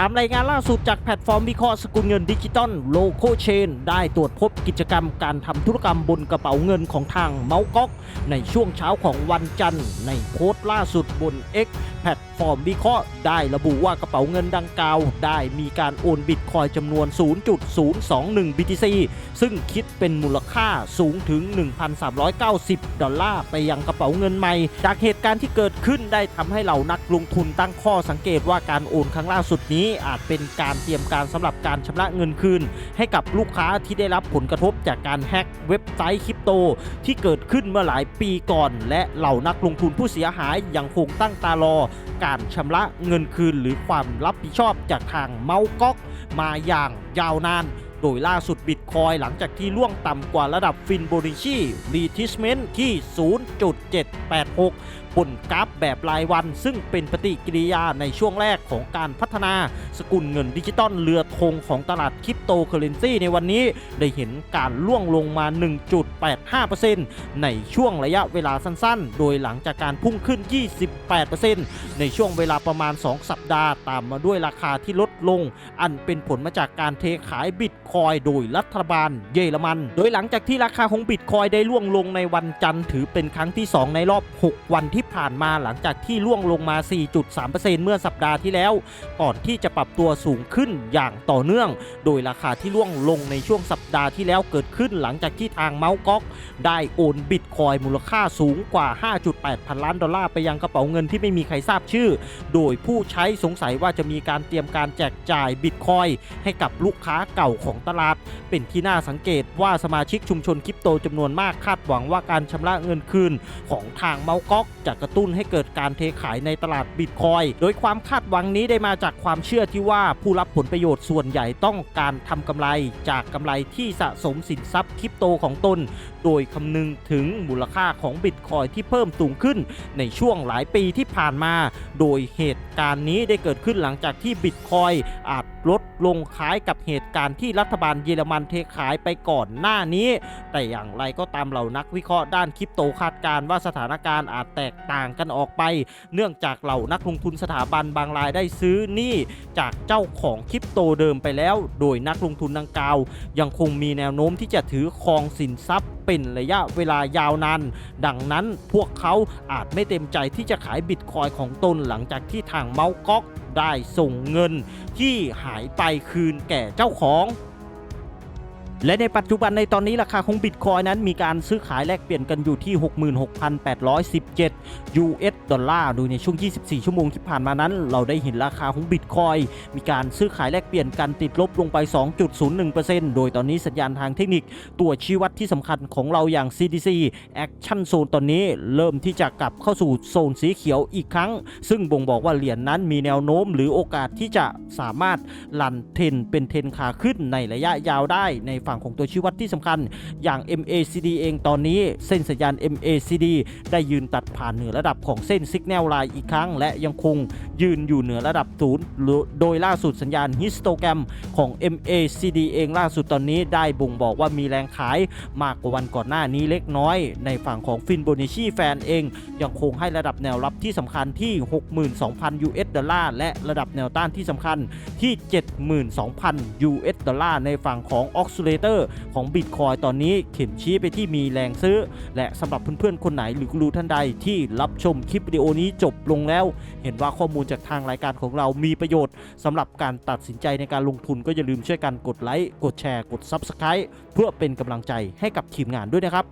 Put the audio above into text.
ตามรายงานล่าสุดจากแพลตฟอร์มวิเคราะห์สกุลเงินดิจิตอลโลโ c เชน ได้ตรวจพบกิจกรรมการทำธุรกรรมบนกระเป๋าเงินของทางเมาก๊อก ในช่วงเช้าของวันจันทร์ ในโพสต์ล่าสุดบน X แพลตฟอร์มวิเคราะห์ได้ระบุว่ากระเป๋าเงินดังกล่าว ได้มีการโอนบิตคอยจำนวน 0.021 BTC ซึ่งคิดเป็นมูลค่าสูงถึง 1,390 ดอลลาร์ไปยังกระเป๋าเงินใหม่ จากเหตุการณ์ที่เกิดขึ้นได้ทำให้เหล่านักลงทุนตั้งข้อสังเกตว่าการโอนครั้งล่าสุดนี้อาจเป็นการเตรียมการสำหรับการชำระเงินคืน ให้กับลูกค้าที่ได้รับผลกระทบจากการแฮ็กเว็บไซต์คริปโต ที่เกิดขึ้นเมื่อหลายปีก่อน และเหล่านักลงทุนผู้เสียหายยังคงตั้งตารอ การชำระเงินคืน หรือความรับผิดชอบจากทางเมาก๊อกมาอย่างยาวนานโดยล่าสุดบิตคอยหลังจากที่ล่วงต่ำกว่าระดับฟินโบริชีรีทิสเมนต์ที่ 0.786บนกราฟแบบรายวัน ซึ่งเป็นปฏิกิริยาในช่วงแรกของการพัฒนาสกุลเงินดิจิตอลเรือธงของตลาดคริปโตเคอเรนซีในวันนี้ได้เห็นการล่วงลงมา 1.85%ในช่วงระยะเวลาสั้นๆ โดยหลังจากการพุ่งขึ้น 28%ในช่วงเวลาประมาณ 2 สัปดาห์ ตามมาด้วยราคาที่ลดลง อันเป็นผลมาจากการเทขายบิตคอยโดยรัฐบาลเยอรมัน โดยหลังจากที่ราคาของบิตคอยได้ล่วงลงในวันจันทร์ถือเป็นครั้งที่ 2 ในรอบ 6 วันที่ที่ผ่านมาหลังจากที่ล่วงลงมา 4.3%เมื่อสัปดาห์ที่แล้ว ก่อนที่จะปรับตัวสูงขึ้นอย่างต่อเนื่อง โดยราคาที่ล่วงลงในช่วงสัปดาห์ที่แล้วเกิดขึ้นหลังจากที่ทางเมาส์ก๊อก ได้โอนบิตคอยมูลค่าสูงกว่า 5.8 พันล้านดอลลาร์ไปยังกระเป๋าเงินที่ไม่มีใครทราบชื่อ โดยผู้ใช้สงสัยว่าจะมีการเตรียมการแจกจ่ายบิตคอยให้กับลูกค้าเก่าของตลาด เป็นที่น่าสังเกตว่าสมาชิกชุมชนคริปโตจำนวนมากคาดหวังว่าการชำระเงินคืนของทางเมาส์ก๊อกจะกระตุ้นให้เกิดการเทขายในตลาดบิตคอยโดยความคาดหวังนี้ได้มาจากความเชื่อที่ว่าผู้รับผลประโยชน์ส่วนใหญ่ต้องการทำกำไรจากกำไรที่สะสมสินทรัพย์คริปโตของตน โดยคำนึงถึงมูลค่าของบิตคอยที่เพิ่มสูงขึ้นในช่วงหลายปีที่ผ่านมา โดยเหตุการณ์นี้ได้เกิดขึ้นหลังจากที่บิตคอยอาจ ลดลงคล้ายกับเหตุการณ์ที่รัฐบาลเยอรมันเทขายไปก่อนหน้านี้ แต่อย่างไรก็ตามเหล่านักวิเคราะห์ด้านคริปโตคาดการณ์ว่าสถานการณ์อาจแตกต่างกันออกไป เนื่องจากเหล่านักลงทุนสถาบันบางรายได้ซื้อหนี้จากเจ้าของคริปโตเดิมไปแล้ว โดยนักลงทุนดังกล่าว ยังคงมีแนวโน้มที่จะถือครองสินทรัพย์ เป็นระยะเวลายาวนาน ดังนั้นพวกเขาอาจไม่เต็มใจที่จะขายบิตคอยของตนหลังจากที่ทางเมาส์ก๊อกได้ส่งเงินที่หายไปคืนแก่เจ้าของ และในปัจจุบันในตอนนี้ราคาของบิตคอยนั้นมีการซื้อขายแลกเปลี่ยนกันอยู่ที่ 66,817 US ดอลลาร์ โดยในช่วง 24 ชั่วโมงที่ผ่านมานั้น เราได้เห็นราคาของบิตคอยมีการซื้อขายแลกเปลี่ยนกันติดลบลงไป 2.01%โดยตอนนี้สัญญาณทางเทคนิคตัวชี้วัดที่สำคัญของเราอย่าง CDC Action Zone ตอนนี้เริ่มที่จะกลับเข้าสู่โซนสีเขียวอีกครั้ง ซึ่งบ่งบอกว่าเหรียญนนั้นมีแนวโน้มหรือโอกาสที่จะสามารถลันเทนเป็นเทนขาขึ้นในระยะยาวได้ในฝั่งของตัวชี้วัดที่สำคัญ อย่าง MACD เองตอนนี้เส้นสัญญาณ MACD ได้ยืนตัดผ่านเหนือระดับของเส้น Signal Line อีกครั้ง และยังคงยืนอยู่เหนือระดับศูนย์โดยล่าสุดสัญญาณฮิสโตแกรมของ MACD เองล่าสุดตอนนี้ได้บ่งบอกว่ามีแรงขายมากกว่าวันก่อนหน้านี้เล็กน้อย ในฝั่งของฟินโบนิชีแฟนเอง ยังคงให้ระดับแนวรับที่สำคัญที่ 62,000 US ดอลลาร์และระดับแนวต้านที่สำคัญที่ 72,000 US ดอลลาร์ในฝั่งของ o x c i l l ตอร์ของ Bitcoin ตอนนี้เข็มชี้ไปที่มีแรงซื้อ และสำหรับเพื่อนๆคนไหนหรือรู้ท่านใดที่รับชมคลิปวิดีโอนี้จบลงแล้ว เห็นว่าข้อมูลจากทางรายการของเรามีประโยชน์สำหรับการตัดสินใจในการลงทุนก็อย่าลืมช่วยกันกดไลค์กดแชร์กด Subscribe เพื่อเป็นกำลังใจให้กับทีมงานด้วยนะครับ